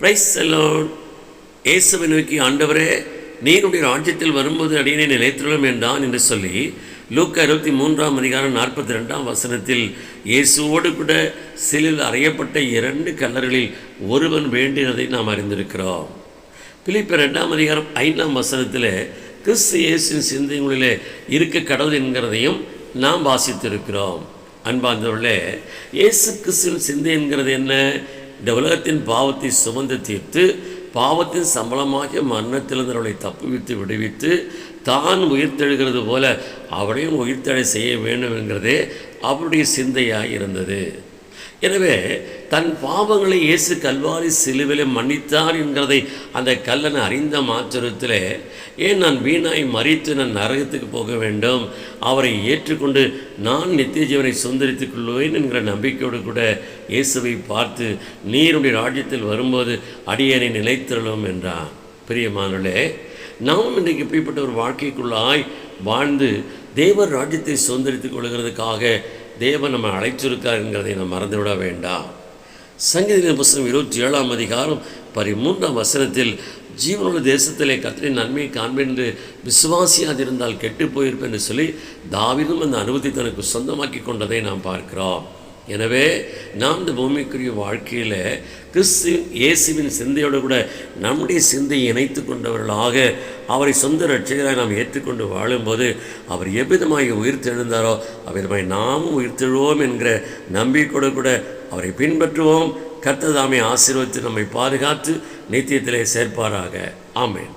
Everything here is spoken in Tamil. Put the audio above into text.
பிரைஸ் செல்லோன் இயேசுவை நோக்கி ஆண்டவரே நீருடைய ராஜ்யத்தில் வரும்போது அடியினை நிலைத்துள்ளோம் என்றான் என்று சொல்லி லூக்கா இருபத்தி மூன்றாம் அதிகாரம் நாற்பத்தி ரெண்டாம் வசனத்தில் இயேசுவோடு கூட சிலில் அறையப்பட்ட இரண்டு கல்லர்களில் ஒருவன் வேண்டினதை நாம் அறிந்திருக்கிறோம். பிலிப்ப ரெண்டாம் அதிகாரம் ஐந்தாம் வசனத்தில் கிறிஸ்து இயேசுவின் சிந்தைகளிலே இருக்க கடவுள் என்கிறதையும் நாம் வாசித்திருக்கிறோம். அன்பார்ந்தவர்களே இயேசு கிறிஸ்துவின் சிந்தை என்கிறது என்ன? இந்த உலகத்தின் பாவத்தை சுமந்து தீர்த்து பாவத்தின் சம்பளமாக மரணத்திலிருந்து அவளை தப்புவித்து விடுவித்து தான் உயிர்த்தெழுகிறது போல அவரையும் உயிர்த்தெழ செய்ய வேண்டும் என்கிறதே அவருடைய சிந்தையாக இருந்தது. எனவே தன் பாவங்களை இயேசு கல்வாரி சிலுவிலே மன்னித்தார் என்கிறதை அந்த கல்லனை அறிந்த மாத்திரத்தில் ஏன் நான் வீணாய் மறித்து நான் நரகத்துக்கு போக வேண்டும்? அவரை ஏற்றுக்கொண்டு நான் நித்திய ஜீவனை சுந்தரித்துக் கொள்வேன் என்கிற நம்பிக்கையோடு கூட இயேசுவை பார்த்து நீருடைய ராஜ்யத்தில் வரும்போது அடியனை நிலைத்திரளும் என்றான். பிரியமானே நாம் இன்றைக்கு இப்படிப்பட்ட ஒரு வாழ்க்கைக்குள்ளாய் வாழ்ந்து தேவர் ராஜ்யத்தை சுதந்திரித்துக் கொள்கிறதுக்காக தேவன் நம்ம அழைச்சிருக்காருங்கிறதை நாம் மறந்துவிட வேண்டாம். சங்கீத புஸ்தகம் இருபத்தி ஏழாம் அதிகாரம் பதிமூன்றாம் வசனத்தில் ஜீவனுள்ள தேசத்திலே கத்திரின் நன்மையை காண்பேன் என்று விசுவாசியாதிருந்தால் கெட்டு போயிருப்பேன் என்று சொல்லி தாவிதும் அந்த அனுபவத்தை தனக்கு சொந்தமாக்கி கொண்டதை நாம் பார்க்கிறோம். எனவே நாம் இந்த பூமிக்குரிய வாழ்க்கையில் கிறிஸ்து இயேசுவின் சிந்தையோடு கூட நம்முடைய சிந்தையை இணைத்து கொண்டவர்களாக அவரை சொந்த ரட்சகராக நாம் ஏற்றுக்கொண்டு வாழும்போது அவர் எவ்விதமாக உயிர்த்தெழுந்தாரோ அவ்விதமாய் நாமும் உயிர்த்தெழுவோம் என்கிற நம்பிக்கையோடு கூட அவரை பின்பற்றுவோம். கர்த்ததாமை ஆசீர்வதித்து நம்மை பாதுகாத்து நித்தியத்திலே சேர்ப்பாராக. ஆமேன்.